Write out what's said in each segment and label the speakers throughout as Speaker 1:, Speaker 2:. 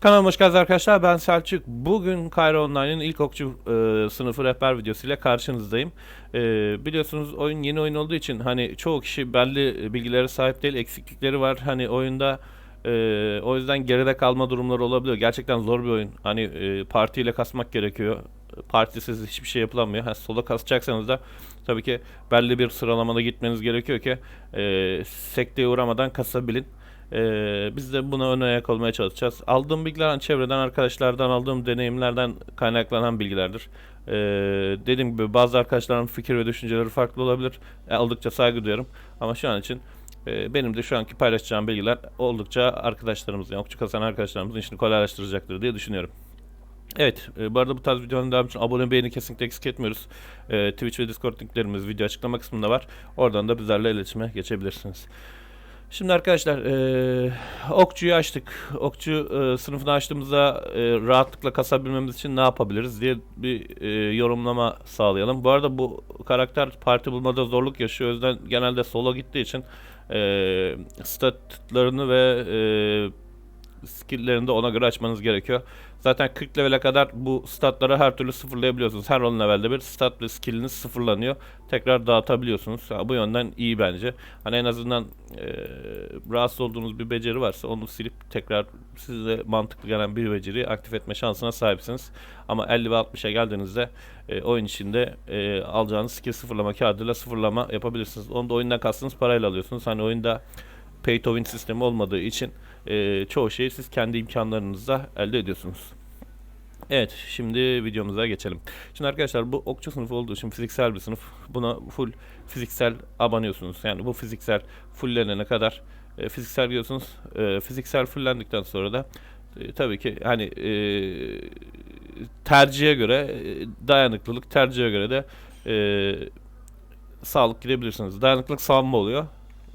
Speaker 1: Kanalıma hoş geldiniz arkadaşlar. Ben Selçuk. Bugün Kayra Online'ın ilk okçu e, sınıfı rehber videosuyla karşınızdayım. E, biliyorsunuz oyun yeni oyun olduğu için hani çoğu kişi belli bilgilere sahip değil, eksiklikleri var. Hani oyunda e, o yüzden geride kalma durumları olabiliyor. Gerçekten zor bir oyun. Hani e, partiyle kasmak gerekiyor. Partisiz hiçbir şey yapılamıyor. Ha, sola kasacaksanız da tabii ki belli bir sıralamada gitmeniz gerekiyor ki e, sekteye uğramadan kasabilin. Ee, biz de buna ön ayak olmaya çalışacağız. Aldığım bilgiler çevreden, arkadaşlardan aldığım deneyimlerden kaynaklanan bilgilerdir. Ee, dediğim gibi bazı arkadaşların fikir ve düşünceleri farklı olabilir. E, aldıkça saygı duyarım. Ama şu an için e, benim de şu anki paylaşacağım bilgiler oldukça arkadaşlarımızın, yani okçu kasan arkadaşlarımızın işini kolaylaştıracaktır diye düşünüyorum. Evet, e, bu arada bu tarz videoların devamı için abone beğeni kesinlikle eksik etmiyoruz. E, Twitch ve Discord linklerimiz video açıklama kısmında var. Oradan da bizlerle iletişime geçebilirsiniz. Şimdi arkadaşlar eee okçuyu açtık. Okçu eee, sınıfını açtığımızda eee, rahatlıkla kasabilmemiz için ne yapabiliriz diye bir eee, yorumlama sağlayalım. Bu arada bu karakter parti bulmada zorluk yaşıyor. O yüzden genelde solo gittiği için eee statlarını ve eee skill'lerini de ona göre açmanız gerekiyor. Zaten 40 level'e kadar bu statları her türlü sıfırlayabiliyorsunuz. Her 10 levelde bir stat ve skill'iniz sıfırlanıyor. Tekrar dağıtabiliyorsunuz. Ha, bu yönden iyi bence. Hani en azından e, rahatsız olduğunuz bir beceri varsa onu silip tekrar size mantıklı gelen bir beceriyi aktif etme şansına sahipsiniz. Ama 50 ve 60'a geldiğinizde e, oyun içinde e, alacağınız skill sıfırlama kağıdıyla sıfırlama yapabilirsiniz. Onu da oyundan kastınız parayla alıyorsunuz. Hani oyunda pay to win sistemi olmadığı için e, çoğu şeyi siz kendi imkanlarınızla elde ediyorsunuz. Evet, şimdi videomuza geçelim. Şimdi arkadaşlar bu okçu sınıfı olduğu için fiziksel bir sınıf. Buna full fiziksel abanıyorsunuz. Yani bu fiziksel fulllenene kadar e, fiziksel diyorsunuz. E, fiziksel fullendikten sonra da e, tabii ki hani e, tercihe göre e, dayanıklılık tercihe göre de e, sağlık gidebilirsiniz. Dayanıklılık savunma oluyor.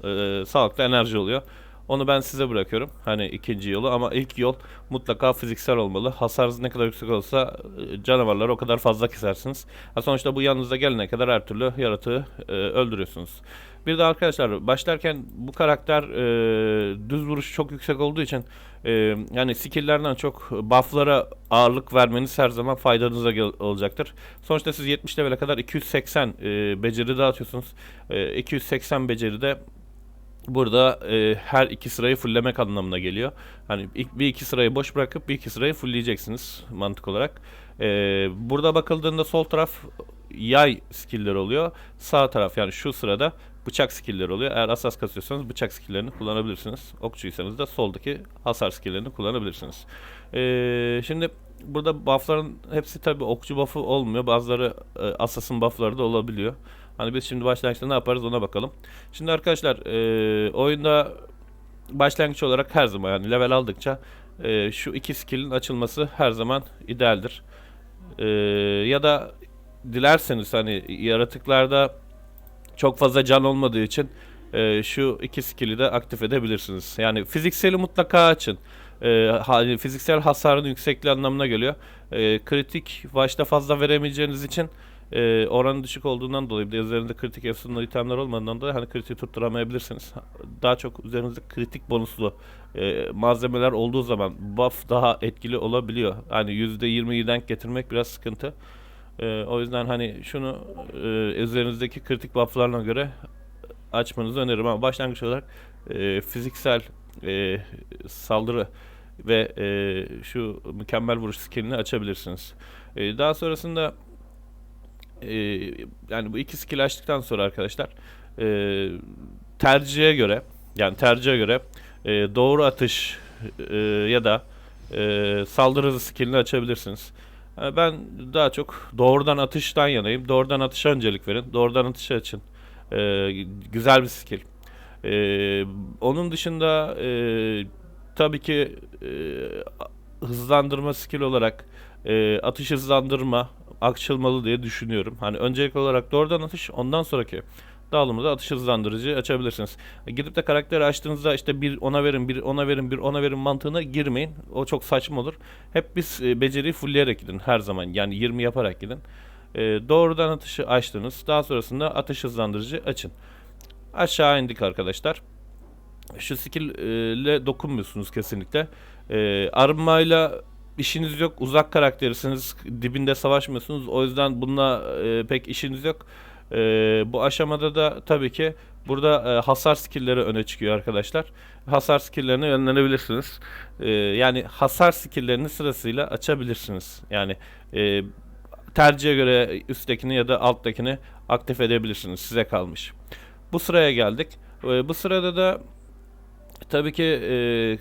Speaker 1: E, sağlıklı enerji oluyor. Onu ben size bırakıyorum. Hani ikinci yolu ama ilk yol mutlaka fiziksel olmalı. Hasarınız ne kadar yüksek olsa e, canavarları o kadar fazla kesersiniz. Ha, sonuçta bu yanınıza gelene kadar her türlü yaratığı e, öldürüyorsunuz. Bir de arkadaşlar başlarken bu karakter e, düz vuruşu çok yüksek olduğu için e, yani skill'lerden çok buff'lara ağırlık vermeniz her zaman faydanıza olacaktır. Sonuçta siz 70 level'e kadar 280 e, beceri dağıtıyorsunuz. E, 280 beceride Burada e, her iki sırayı fulllemek anlamına geliyor. Hani bir iki sırayı boş bırakıp bir iki sırayı fullleyeceksiniz mantık olarak. E, burada bakıldığında sol taraf yay skill'ler oluyor. Sağ taraf yani şu sırada bıçak skill'ler oluyor. Eğer asas kasıyorsanız bıçak skill'lerini kullanabilirsiniz. Okçuysanız da soldaki hasar skill'lerini kullanabilirsiniz. E, şimdi burada buff'ların hepsi tabi okçu buff'ı olmuyor. Bazıları e, asasın buff'ları da olabiliyor. Hani biz şimdi başlangıçta ne yaparız ona bakalım. Şimdi arkadaşlar e, oyunda başlangıç olarak her zaman yani level aldıkça e, şu iki skill'in açılması her zaman idealdir. E, ya da dilerseniz hani yaratıklarda çok fazla can olmadığı için e, şu iki skill'i de aktif edebilirsiniz. Yani fizikseli mutlaka açın. E, hani fiziksel hasarın yüksekliği anlamına geliyor. E, kritik başta fazla veremeyeceğiniz için e, oranı düşük olduğundan dolayı bir de üzerinde kritik efsunlu itemler olmadığından dolayı hani kritik tutturamayabilirsiniz. Daha çok üzerinizde kritik bonuslu e, malzemeler olduğu zaman buff daha etkili olabiliyor. Hani %20'yi denk getirmek biraz sıkıntı. E, o yüzden hani şunu e, üzerinizdeki kritik bufflarına göre açmanızı öneririm ama başlangıç olarak e, fiziksel e, saldırı ve e, şu mükemmel vuruş skillini açabilirsiniz. E, daha sonrasında e, yani bu iki skill açtıktan sonra arkadaşlar e, tercihe göre yani tercihe göre e, doğru atış e, ya da e, saldırı hızı skillini açabilirsiniz. E, ben daha çok doğrudan atıştan yanayım. Doğrudan atışa öncelik verin. Doğrudan atışa açın. E, güzel bir skill. E, onun dışında e, tabii ki e, hızlandırma skill olarak e, atış hızlandırma açılmalı diye düşünüyorum. Hani öncelikli olarak doğrudan atış ondan sonraki dağılımda atış hızlandırıcı açabilirsiniz. Gidip de karakteri açtığınızda işte bir ona verin, bir ona verin, bir ona verin mantığına girmeyin. O çok saçma olur. Hep biz e, beceriyi fullleyerek gidin her zaman. Yani 20 yaparak gidin. E, doğrudan atışı açtınız. Daha sonrasında atış hızlandırıcı açın. Aşağı indik arkadaşlar. Şu skill ile dokunmuyorsunuz kesinlikle. E, arınmayla işiniz yok. Uzak karakterisiniz. Dibinde savaşmıyorsunuz. O yüzden bununla e, pek işiniz yok. E, bu aşamada da tabii ki burada e, hasar skill'leri öne çıkıyor arkadaşlar. Hasar skill'lerine yönlenebilirsiniz. E, yani hasar skill'lerini sırasıyla açabilirsiniz. Yani e, tercihe göre üsttekini ya da alttakini aktif edebilirsiniz. Size kalmış. Bu sıraya geldik. E, bu sırada da tabii ki e,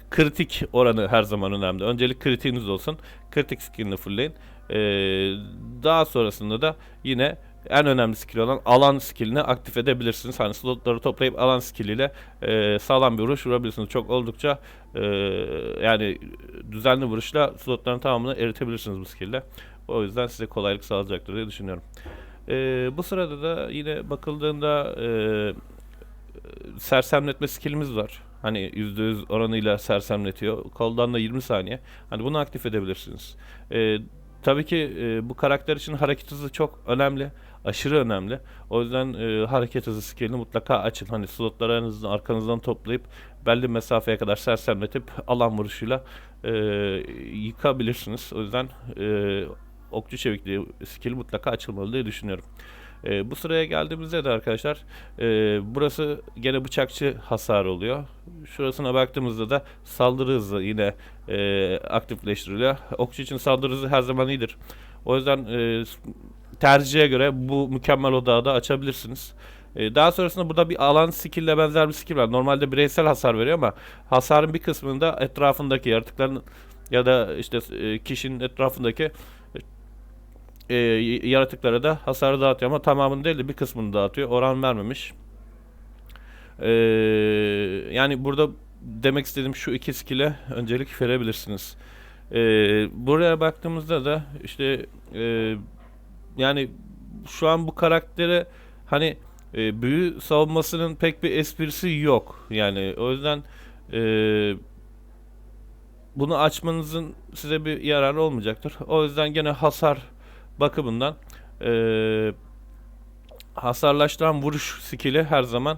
Speaker 1: kritik oranı her zaman önemli. Öncelik kritiğiniz olsun. Kritik skillini fullleyin. E, daha sonrasında da yine en önemli skill olan alan skillini aktif edebilirsiniz. Hani slotları toplayıp alan skilliyle e, sağlam bir vuruş vurabilirsiniz. Çok oldukça e, yani düzenli vuruşla slotların tamamını eritebilirsiniz bu skill'le. O yüzden size kolaylık sağlayacaktır diye düşünüyorum. E, bu sırada da yine bakıldığında e, sersemletme skillimiz var. Hani %100 oranıyla sersemletiyor. Koldan da 20 saniye. Hani bunu aktif edebilirsiniz. E, tabii ki e, bu karakter için hareket hızı çok önemli. Aşırı önemli. O yüzden e, hareket hızı skillini mutlaka açın. Hani slotları aranızdan, arkanızdan toplayıp belli mesafeye kadar sersemletip alan vuruşuyla e, yıkabilirsiniz. O yüzden e, okçu çevikliği skill mutlaka açılmalı diye düşünüyorum. E, bu sıraya geldiğimizde de arkadaşlar e, burası gene bıçakçı hasar oluyor. Şurasına baktığımızda da saldırı hızı yine e, aktifleştiriliyor. Okçu için saldırı hızı her zaman iyidir. O yüzden e, tercihe göre bu mükemmel odağı da açabilirsiniz. E, daha sonrasında burada bir alan skill ile benzer bir skill var. Normalde bireysel hasar veriyor ama hasarın bir kısmında etrafındaki yaratıkların ya da işte e, kişinin etrafındaki e, yaratıklara da hasarı dağıtıyor ama tamamını değil de bir kısmını dağıtıyor. Oran vermemiş. E, yani burada demek istediğim şu iki skill'e öncelik verebilirsiniz. E, buraya baktığımızda da işte e, yani şu an bu karaktere hani e, büyü savunmasının pek bir esprisi yok. Yani o yüzden e, bunu açmanızın size bir yararı olmayacaktır. O yüzden gene hasar bakımından e, hasarlaştıran vuruş skill'i her zaman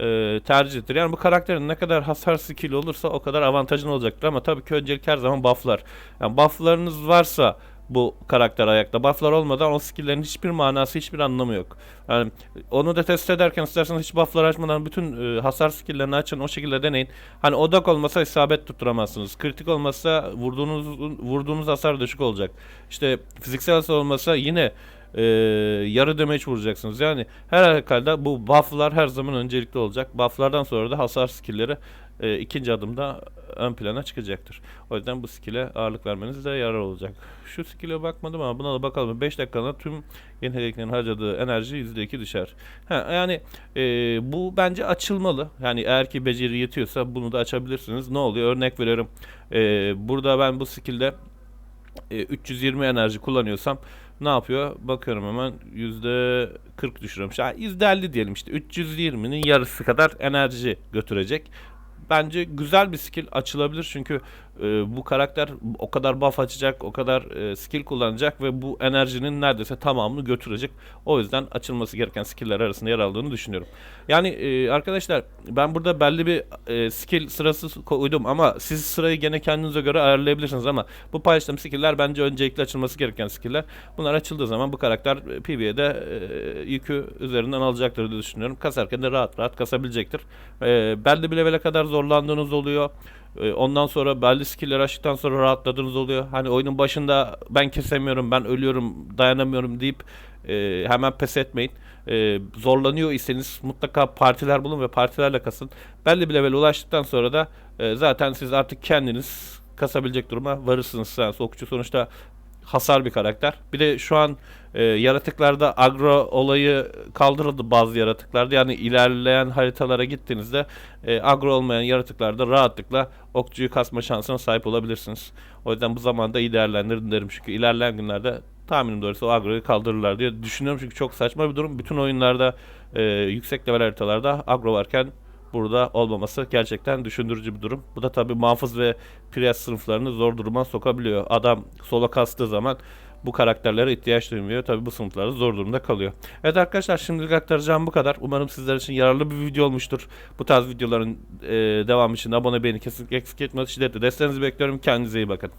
Speaker 1: e, tercihtir. Yani bu karakterin ne kadar hasar skill'i olursa o kadar avantajın olacaktır ama tabii ki öncelik her zaman bufflar. Yani bufflarınız varsa bu karakter ayakta. Bufflar olmadan o skill'lerin hiçbir manası, hiçbir anlamı yok. Yani onu da test ederken isterseniz hiç buff'lar açmadan bütün e, hasar skill'lerini açın, o şekilde deneyin. Hani odak olmasa isabet tutturamazsınız. Kritik olmasa vurduğunuz vurduğunuz hasar düşük olacak. İşte fiziksel hasar olmasa yine e, yarı demeç vuracaksınız. Yani her halükarda bu buff'lar her zaman öncelikli olacak. Buff'lardan sonra da hasar skill'leri e, ikinci adımda ön plana çıkacaktır. O yüzden bu skill'e ağırlık vermeniz de yarar olacak. Şu skill'e bakmadım ama buna da bakalım. 5 dakikada tüm yeteneklerin harcadığı enerji %2 düşer. Ha, yani e, bu bence açılmalı. Yani eğer ki beceri yetiyorsa bunu da açabilirsiniz. Ne oluyor? Örnek veriyorum. E, burada ben bu skill'de e, 320 enerji kullanıyorsam ne yapıyor? Bakıyorum hemen %40 düşürüyorum. Yani %50 diyelim işte 320'nin yarısı kadar enerji götürecek bence güzel bir skill açılabilir çünkü e, bu karakter o kadar buff açacak, o kadar e, skill kullanacak ve bu enerjinin neredeyse tamamını götürecek. O yüzden açılması gereken skill'ler arasında yer aldığını düşünüyorum. Yani e, arkadaşlar ben burada belli bir e, skill sırası koydum ama siz sırayı gene kendinize göre ayarlayabilirsiniz ama bu paylaştığım skill'ler bence öncelikle açılması gereken skill'ler. Bunlar açıldığı zaman bu karakter e, PvE'de e, yükü üzerinden alacaktır diye düşünüyorum. Kasarken de rahat rahat kasabilecektir. E, belli bir level'e kadar zorlandığınız oluyor. E, ondan sonra belli skill'ler açtıktan sonra rahatladığınız oluyor. Hani oyunun başında ben kesemiyorum, ben ölüyorum, dayanamıyorum deyip e, hemen pes etmeyin. E, zorlanıyor iseniz mutlaka partiler bulun ve partilerle kasın. Belli bir level ulaştıktan sonra da e, zaten siz artık kendiniz kasabilecek duruma varırsınız. Yani okçu sonuçta hasar bir karakter. Bir de şu an e, yaratıklarda agro olayı kaldırıldı bazı yaratıklarda. Yani ilerleyen haritalara gittiğinizde e, agro olmayan yaratıklarda rahatlıkla okçuyu kasma şansına sahip olabilirsiniz. O yüzden bu zamanda iyi değerlendirin derim. Çünkü ilerleyen günlerde tahminim doğrusu o agroyu kaldırırlar diye düşünüyorum. Çünkü çok saçma bir durum. Bütün oyunlarda e, yüksek level haritalarda agro varken burada olmaması gerçekten düşündürücü bir durum. Bu da tabii muhafız ve priyas sınıflarını zor duruma sokabiliyor. Adam sola kastığı zaman bu karakterlere ihtiyaç duymuyor. Tabi bu sınıflarda zor durumda kalıyor. Evet arkadaşlar şimdilik aktaracağım bu kadar. Umarım sizler için yararlı bir video olmuştur. Bu tarz videoların e, devamı için abone beğeni kesinlikle eksik etmeyin. Şiddetle desteğinizi bekliyorum. Kendinize iyi bakın.